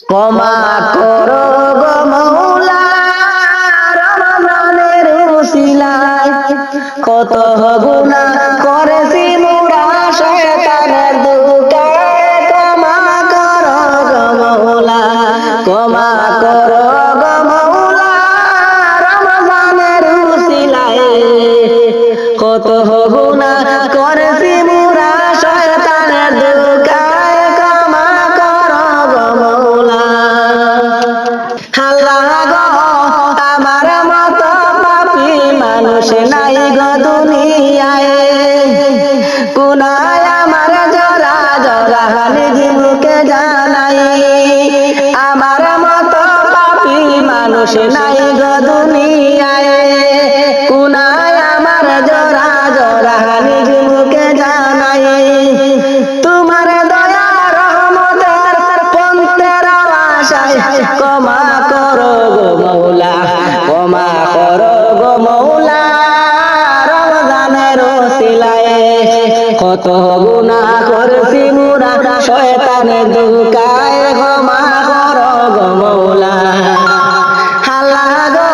ক্ষমা করো গো মৌলা রমজানের উসিলায় কত গুণা করেছি মোরা, শয়তানের দুকায় ক্ষমা করো গো মৌলা। ক্ষমা করো গো মৌলা রমজানের উসিলায় কত মানুষ নাই গো দুনিয়ায়। কুনায় আমার জরা জরা মুখে জানাই। আমার মত পাপি মানুষ নাই গো দুনিয়ায়। কুনায় সিলায় কত গুণা করছি মুরা, শয়তানের দুকায় ক্ষমা করো গো মৌলা। আল্লাহ গো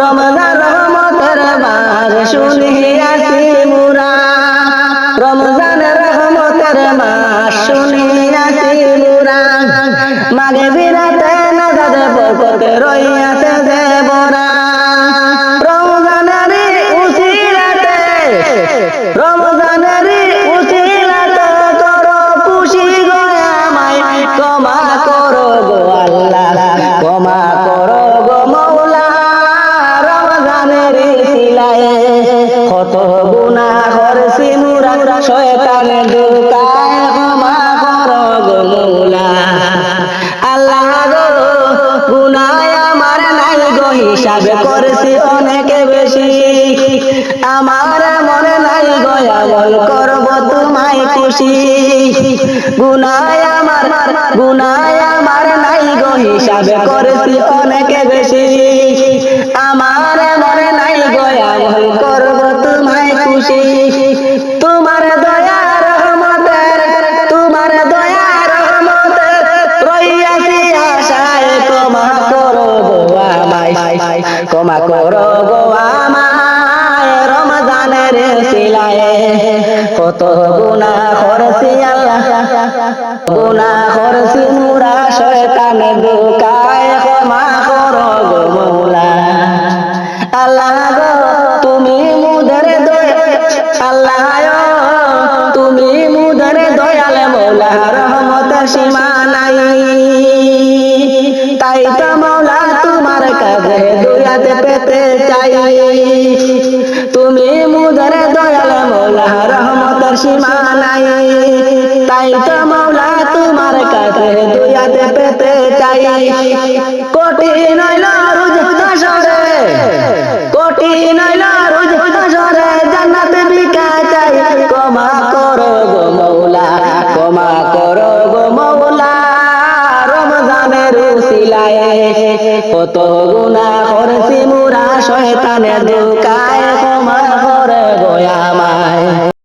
রমজান রহমতের বাগ শুনিয়াছি মুরা। রমজান রহমতের শুনিয়াছি মুরা। মাগে রমজানের সিলায় কত গুনাহ করছি মুরা শয়তানের দুকায় ক্ষমা করো গো মৌলা। আল্লাহ গো গুনায় আমার নাই গো হিসাবে করছি অনেক বেশি। আমার মনে নাই গো আমল করব তোমায় খুশি। গুনায় আমার গুনায় আমার নাই গো হিসাবে করছি অনেক বেশি। ক্ষমা করো গো আমায় রমজানের সিলায় কত গুণা করছি আল্লাহ, গুণা করছি মুরা শয়তানের দুকায় ক্ষমা করো গো মৌলা। আল্লাহ গো, তুমি মুদের দয়া আল্লাহ তুমি মুদের দয়ালে মৌলা, রহমত সীমা নাই। তাই তো মৌলা, তোমার কাছে দুয়াতে পেতে চাই। তুমি মুদের দয়ালে মৌলা রহমত সীমা নাই। তাই তো মৌলা তোমার কাছে দুয়াতে পেতে চাই। কোটি নইল কত গুণা করেছি মুরা শয়তানে দুকায় তোমার ঘরে করে গয়ামায়